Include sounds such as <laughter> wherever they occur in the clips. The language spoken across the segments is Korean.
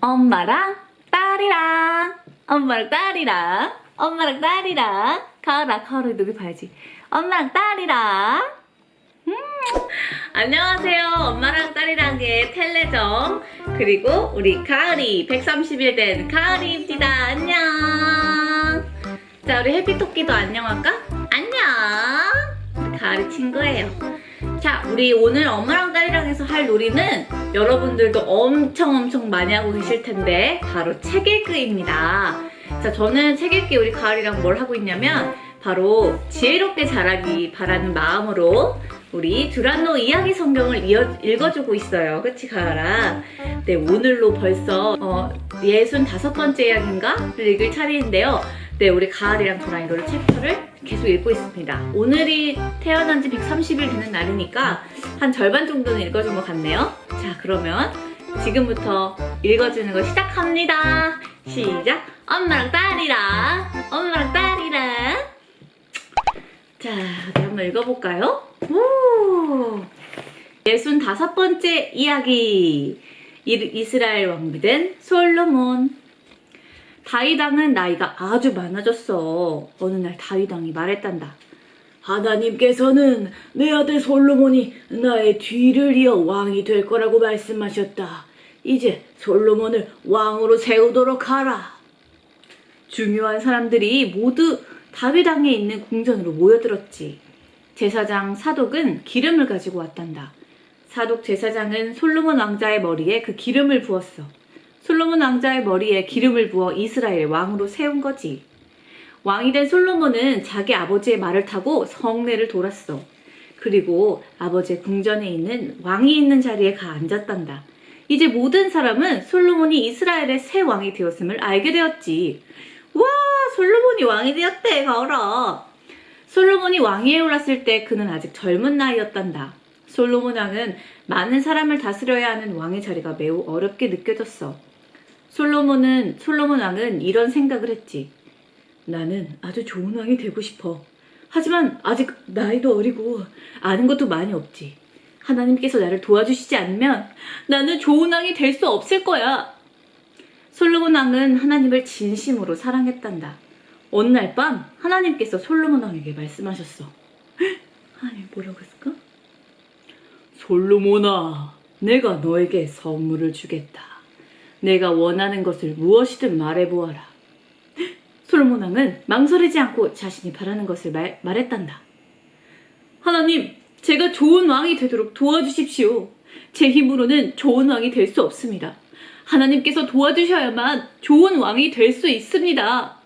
엄마랑 딸이랑. 엄마랑 딸이랑. 엄마랑 딸이랑. 가을아 가을아 여기 봐야지. 엄마랑 딸이랑. 음. 안녕하세요. 엄마랑 딸이랑의 텔레정 그리고 우리 가을이 130일 된 가을이입니다. 안녕. 자 우리 해피토끼도 안녕할까? 안녕. 가을이 친구예요 자, 우리 오늘 엄마랑 딸이랑 해서 할 놀이는 여러분들도 엄청 엄청 많이 하고 계실 텐데 바로 책 읽기입니다. 자, 저는 책 읽기 우리 가을이랑 뭘 하고 있냐면 바로 지혜롭게 자라기 바라는 마음으로 우리 두란노 이야기 성경을 이어, 읽어주고 있어요. 그치, 가을아? 네, 오늘로 벌써 어, 65번째 이야기인가?를 읽을 차례인데요. 네, 우리 가을이랑 저랑 이거를 챕터를 계속 읽고 있습니다. 오늘이 태어난 지 130일 되는 날이니까 한 절반 정도는 읽어준 것 같네요. 자, 그러면 지금부터 읽어주는 거 시작합니다. 시작! 엄마랑 딸이랑, 엄마랑 딸이랑. 자, 어디 한번 읽어볼까요? 오! 65번째 이야기. 이- 이스라엘 왕비 된 솔로몬. 다윗왕은 나이가 아주 많아졌어. 어느 날 다윗왕이 말했단다. 하나님께서는 내 아들 솔로몬이 나의 뒤를 이어 왕이 될 거라고 말씀하셨다. 이제 솔로몬을 왕으로 세우도록 하라. 중요한 사람들이 모두 다윗왕에 있는 궁전으로 모여들었지. 제사장 사독은 기름을 가지고 왔단다. 사독 제사장은 솔로몬 왕자의 머리에 그 기름을 부었어. 솔로몬 왕자의 머리에 기름을 부어 이스라엘 왕으로 세운 거지. 왕이 된 솔로몬은 자기 아버지의 말을 타고 성내를 돌았어. 그리고 아버지의 궁전에 있는 왕이 있는 자리에 가 앉았단다. 이제 모든 사람은 솔로몬이 이스라엘의 새 왕이 되었음을 알게 되었지. 와, 솔로몬이 왕이 되었대, 가오라. 솔로몬이 왕위에 올랐을 때 그는 아직 젊은 나이였단다. 솔로몬 왕은 많은 사람을 다스려야 하는 왕의 자리가 매우 어렵게 느껴졌어. 솔로몬은 솔로몬 왕은 이런 생각을 했지. 나는 아주 좋은 왕이 되고 싶어. 하지만 아직 나이도 어리고 아는 것도 많이 없지. 하나님께서 나를 도와주시지 않으면 나는 좋은 왕이 될 수 없을 거야. 솔로몬 왕은 하나님을 진심으로 사랑했단다. 어느 날 밤 하나님께서 솔로몬 왕에게 말씀하셨어. <gasps> 헉, 하나님 뭐라고 했을까? 솔로몬아, 내가 너에게 선물을 주겠다. 내가 원하는 것을 무엇이든 말해보아라. 솔로몬 왕은 망설이지 않고 자신이 바라는 것을 말, 말했단다. 하나님, 제가 좋은 왕이 되도록 도와주십시오. 제 힘으로는 좋은 왕이 될 수 없습니다. 하나님께서 도와주셔야만 좋은 왕이 될 수 있습니다.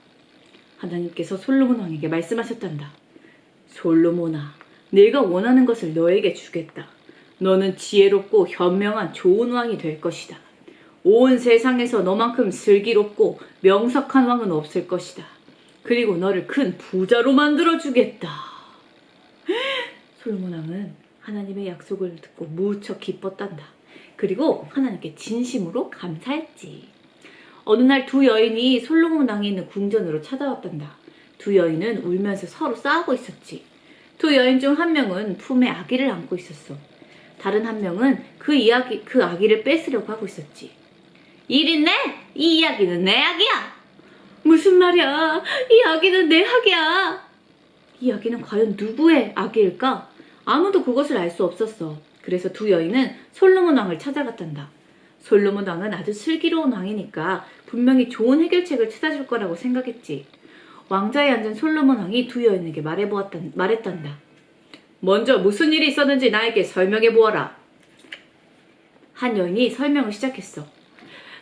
하나님께서 솔로몬 왕에게 말씀하셨단다. 솔로몬아, 내가 원하는 것을 너에게 주겠다. 너는 지혜롭고 현명한 좋은 왕이 될 것이다. 온 세상에서 너만큼 슬기롭고 명석한 왕은 없을 것이다. 그리고 너를 큰 부자로 만들어 주겠다. <laughs> 솔로몬 왕은 하나님의 약속을 듣고 무척 기뻤단다. 그리고 하나님께 진심으로 감사했지. 어느 날 두 여인이 솔로몬 왕이 있는 궁전으로 찾아왔단다. 두 여인은 울면서 서로 싸우고 있었지. 두 여인 중 한 명은 품에 아기를 안고 있었어. 다른 한 명은 그 이야기 그 아기를 뺏으려고 하고 있었지. 일인네? 이 이야기는 내 아기야. 무슨 말이야? 이 아기는 내 아기야. 이 아기는 과연 누구의 아기일까? 아무도 그것을 알 수 없었어. 그래서 두 여인은 솔로몬 왕을 찾아갔단다. 솔로몬 왕은 아주 슬기로운 왕이니까 분명히 좋은 해결책을 찾아줄 거라고 생각했지. 왕자에 앉은 솔로몬 왕이 두 여인에게 말해보았단, 말했단다. 먼저 무슨 일이 있었는지 나에게 설명해 보아라. 한 여인이 설명을 시작했어.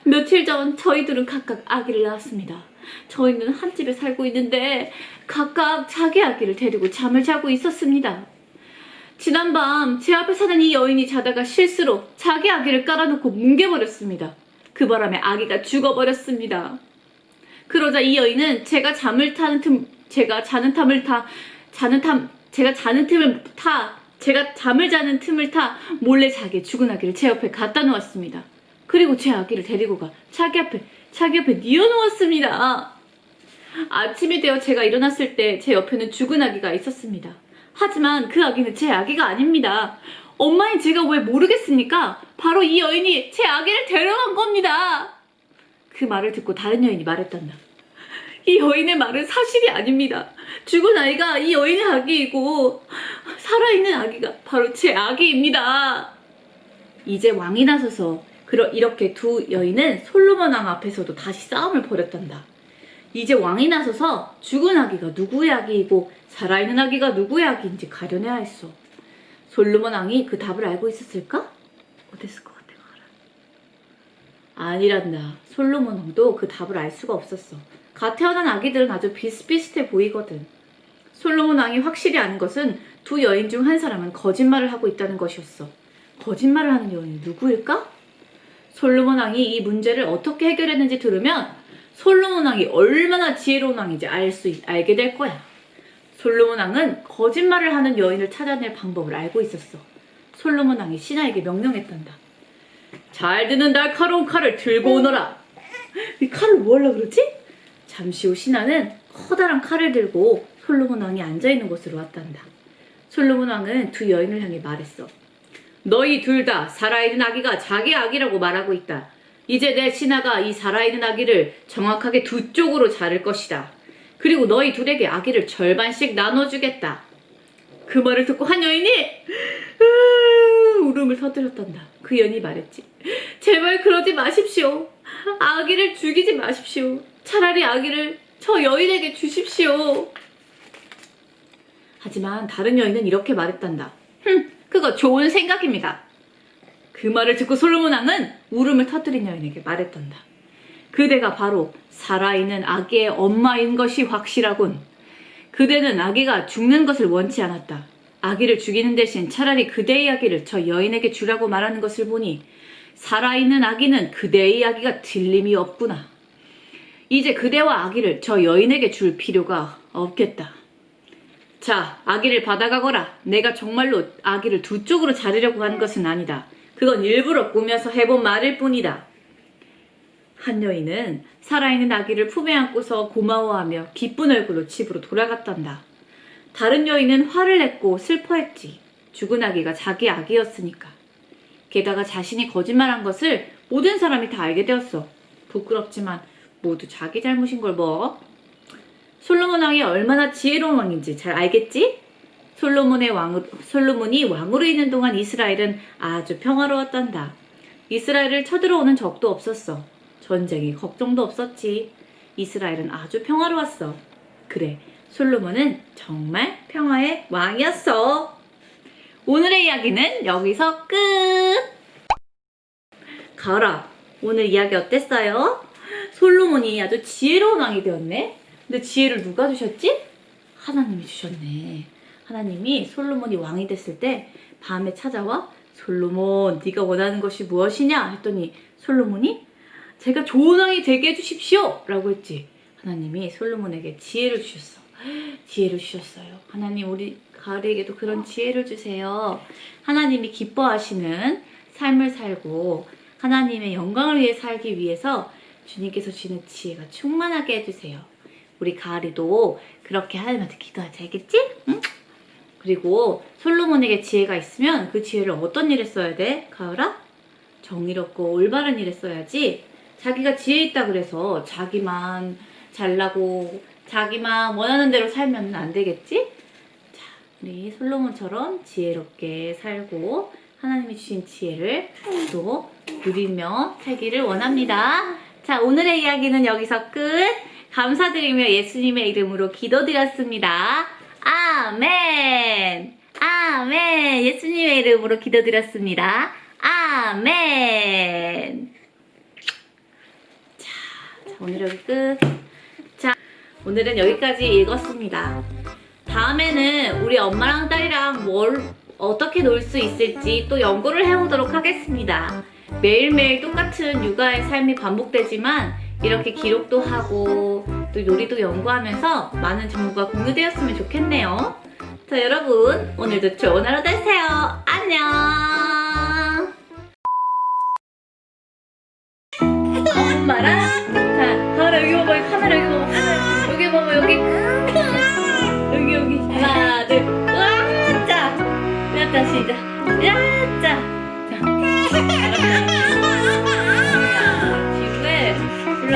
며칠 전 저희들은 각각 아기를 낳았습니다. 저희는 한 집에 살고 있는데 각각 자기 아기를 데리고 잠을 자고 있었습니다. 지난밤 제 앞에 사는 이 여인이 자다가 실수로 자기 아기를 깔아놓고 뭉개버렸습니다. 그 바람에 아기가 죽어버렸습니다. 그러자 이 여인은 제가 잠을 타는 틈, 제가 자는 탐을 타, 자는 탐, 제가 자는 틈을 타, 제가 잠을 자는 틈을 타 몰래 자기의 죽은 아기를 제 옆에 갖다 놓았습니다. 그리고 제 아기를 데리고 가 자기 앞에, 자기 옆에 뉘어놓았습니다. 아침이 되어 제가 일어났을 때 제 옆에는 죽은 아기가 있었습니다. 하지만 그 아기는 제 아기가 아닙니다. 엄마인 제가 왜 모르겠습니까? 바로 이 여인이 제 아기를 데려간 겁니다. 그 말을 듣고 다른 여인이 말했단다. 이 여인의 말은 사실이 아닙니다. 죽은 아이가 이 여인의 아기이고 살아있는 아기가 바로 제 아기입니다. 이제 왕이 나서서 그러 이렇게 두 여인은 솔로몬 왕 앞에서도 다시 싸움을 벌였단다. 이제 왕이 나서서 죽은 아기가 누구의 아기이고 살아있는 아기가 누구의 아기인지 가려내야 했어. 솔로몬 왕이 그 답을 알고 있었을까? 어땠을 것 같아, 가라. 아니란다. 솔로몬 왕도 그 답을 알 수가 없었어. 갓 태어난 아기들은 아주 비슷비슷해 보이거든. 솔로몬 왕이 확실히 아는 것은 두 여인 중 한 사람은 거짓말을 하고 있다는 것이었어. 거짓말을 하는 여인이 누구일까? 솔로몬 왕이 이 문제를 어떻게 해결했는지 들으면 솔로몬 왕이 얼마나 지혜로운 왕인지 알 수 알게 될 거야. 솔로몬 왕은 거짓말을 하는 여인을 찾아낼 방법을 알고 있었어. 솔로몬 왕이 신하에게 명령했단다. 잘 듣는 날카로운 칼을 들고 오너라. 이 칼을 뭐 하려고 그러지? 잠시 후 신하는 커다란 칼을 들고 솔로몬 왕이 앉아 있는 곳으로 왔단다. 솔로몬 왕은 두 여인을 향해 말했어. 너희 둘 다 살아있는 아기가 자기 아기라고 말하고 있다. 이제 내 신하가 이 살아있는 아기를 정확하게 두 쪽으로 자를 것이다. 그리고 너희 둘에게 아기를 절반씩 나눠주겠다. 그 말을 듣고 한 여인이 으, 울음을 터뜨렸단다. 그 여인이 말했지. 제발 그러지 마십시오. 아기를 죽이지 마십시오. 차라리 아기를 저 여인에게 주십시오. 하지만 다른 여인은 이렇게 말했단다. 흠, 그거 좋은 생각입니다. 그 말을 듣고 솔로몬 왕은 울음을 터뜨린 여인에게 말했단다. 그대가 바로 살아있는 아기의 엄마인 것이 확실하군. 그대는 아기가 죽는 것을 원치 않았다. 아기를 죽이는 대신 차라리 그대의 아기를 저 여인에게 주라고 말하는 것을 보니 살아있는 아기는 그대의 아기가 틀림이 없구나. 이제 그대와 아기를 저 여인에게 줄 필요가 없겠다. 자, 아기를 받아가거라. 내가 정말로 아기를 두 쪽으로 자르려고 한 것은 아니다. 그건 일부러 꾸며서 해본 말일 뿐이다. 한 여인은 살아있는 아기를 품에 안고서 고마워하며 기쁜 얼굴로 집으로 돌아갔단다. 다른 여인은 화를 냈고 슬퍼했지. 죽은 아기가 자기 아기였으니까. 게다가 자신이 거짓말한 것을 모든 사람이 다 알게 되었어. 부끄럽지만 모두 자기 잘못인 걸 뭐. 솔로몬 왕이 얼마나 지혜로운 왕인지 잘 알겠지? 솔로몬의 왕, 솔로몬이 왕으로 있는 동안 이스라엘은 아주 평화로웠단다. 이스라엘을 쳐들어오는 적도 없었어. 전쟁이 걱정도 없었지. 이스라엘은 아주 평화로웠어. 그래, 솔로몬은 정말 평화의 왕이었어. 오늘의 이야기는 여기서 끝! 가라, 오늘 이야기 어땠어요? 솔로몬이 아주 지혜로운 왕이 되었네? 근데 지혜를 누가 주셨지? 하나님이 주셨네. 하나님이 솔로몬이 왕이 됐을 때 밤에 찾아와 솔로몬 네가 원하는 것이 무엇이냐? 했더니 솔로몬이 제가 좋은 왕이 되게 해주십시오! 라고 했지. 하나님이 솔로몬에게 지혜를 주셨어. 지혜를 주셨어요. 하나님 우리 가을에게도 그런 지혜를 주세요. 하나님이 기뻐하시는 삶을 살고 하나님의 영광을 위해 살기 위해서 주님께서 주시는 지혜가 충만하게 해주세요 우리 가을이도 그렇게 하나님한테 기도하자 알겠지? 응? 그리고 솔로몬에게 지혜가 있으면 그 지혜를 어떤 일에 써야 돼? 가을아? 정의롭고 올바른 일에 써야지. 자기가 지혜 있다 그래서 자기만 잘나고 자기만 원하는 대로 살면 안 되겠지? 자, 우리 솔로몬처럼 지혜롭게 살고 하나님이 주신 지혜를 또 누리며 살기를 원합니다. 자, 오늘의 이야기는 여기서 끝. 감사드리며 예수님의 이름으로 기도드렸습니다. 아멘. 아멘. 예수님의 이름으로 기도드렸습니다. 아멘. 자, 자, 오늘 여기 끝. 자, 오늘은 여기까지 읽었습니다. 다음에는 우리 엄마랑 딸이랑 뭘 어떻게 놀 수 있을지 또 연구를 해보도록 하겠습니다. 매일매일 똑같은 육아의 삶이 반복되지만 이렇게 기록도 하고 또 요리도 연구하면서 많은 정보가 공유되었으면 좋겠네요. 자, 여러분, 오늘도 좋은 하루 되세요. 안녕! <laughs> 엄마랑, 자, 가을아, 여기 봐봐, 여기 카메라 여기 봐봐, 카메라. 여기 봐봐, 여기. 여기, 여기. 하나, 둘, 으아, 짜! 으아, 짜, 시작. 으아, 짜! 자,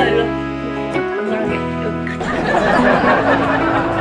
らい、から。